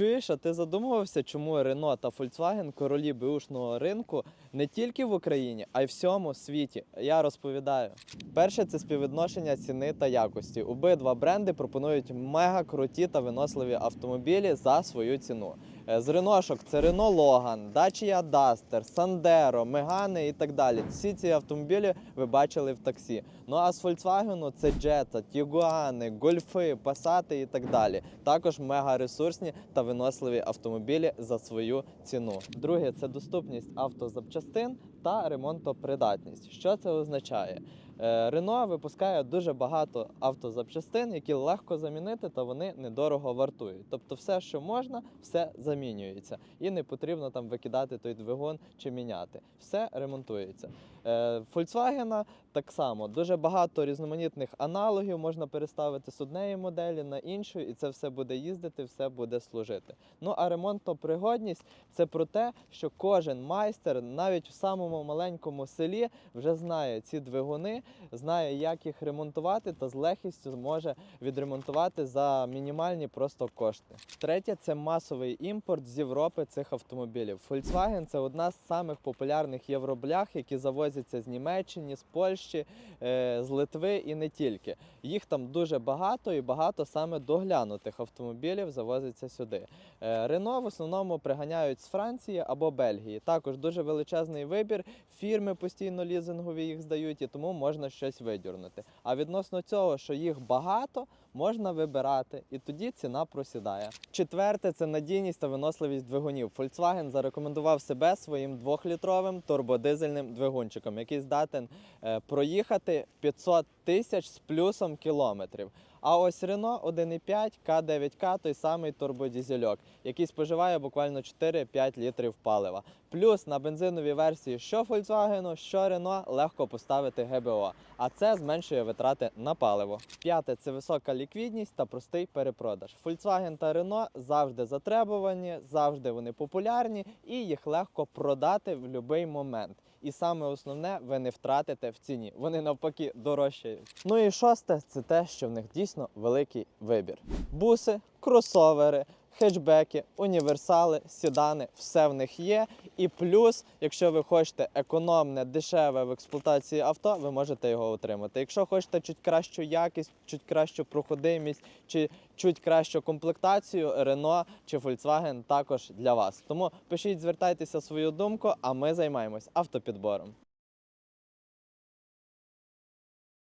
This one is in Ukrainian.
Чуєш, а ти задумувався, чому Рено та Volkswagen королі беушного ринку не тільки в Україні, а й всьому світі? Я розповідаю. Перше це співвідношення ціни та якості. Обидва бренди пропонують мега круті та виносливі автомобілі за свою ціну. Е, З реношок це Renault Logan, Dacia Duster, Sandero, Megane і так далі. Всі ці автомобілі ви бачили в таксі. Ну а з Volkswagen це Jetta, Tiguan, Гольфи, Passat і так далі. Також мега ресурсні та виносливі автомобілі за свою ціну. Друге це доступність автозапчастин та ремонтопридатність. Що це означає? Е, Renault випускає дуже багато автозапчастин, які легко замінити, та вони недорого вартують. Тобто, все, що можна, все замінюється, і не потрібно там викидати той двигун чи міняти. Все ремонтується. Е, Volkswagen так само дуже багато різноманітних аналогів можна переставити з однієї моделі на іншу, і це все буде їздити, все буде служити. Ну а ремонтопригодність це про те, що кожен майстер, навіть в самому маленькому селі, вже знає ці двигуни, знає, як їх ремонтувати, та з легкістю зможе відремонтувати за мінімальні просто кошти. Третє це масовий імпорт з Європи цих автомобілів. Volkswagen це одна з самих популярних євроблях, які завозяться з Німеччини, з Польщі, е, з Литви і не тільки. Їх там дуже багато і багато саме доглянутих автомобілів завозиться сюди. Е, Рено в основному приганяють з Франції або Бельгії. Також дуже величезний вибір. Фірми постійно лізингові їх здають, і тому можна щось видірнути. А відносно цього, що їх багато, можна вибирати, і тоді ціна просідає. Четверте це надійність та виносливість двигунів. Volkswagen зарекомендував себе своїм двохлітровим турбодизельним двигунчиком, який здатен е, проїхати 500 тисяч з плюсом кілометрів. А ось Renault 1.5 К9К той самий турбодізельок, який споживає буквально 4-5 літрів палива. Плюс на бензиновій версії що Volkswagen, що Renault легко поставити ГБО, а це зменшує витрати на паливо. П'яте це висока ліквідність та простий перепродаж. Volkswagen та Renault завжди затребувані, завжди вони популярні і їх легко продати в будь-який момент. І саме основне, ви не втратите в ціні. Вони навпаки дорожчають. Ну і шосте, це те, що в них дійсно великий вибір: буси, кросовери. Хетчбеки, універсали, сідани, все в них є. І плюс, якщо ви хочете економне, дешеве в експлуатації авто, ви можете його отримати. Якщо хочете чуть кращу якість, чуть кращу проходимість чи чуть кращу комплектацію, Renault чи Volkswagen також для вас. Тому пишіть, звертайтеся свою думку, а ми займаємось автопідбором.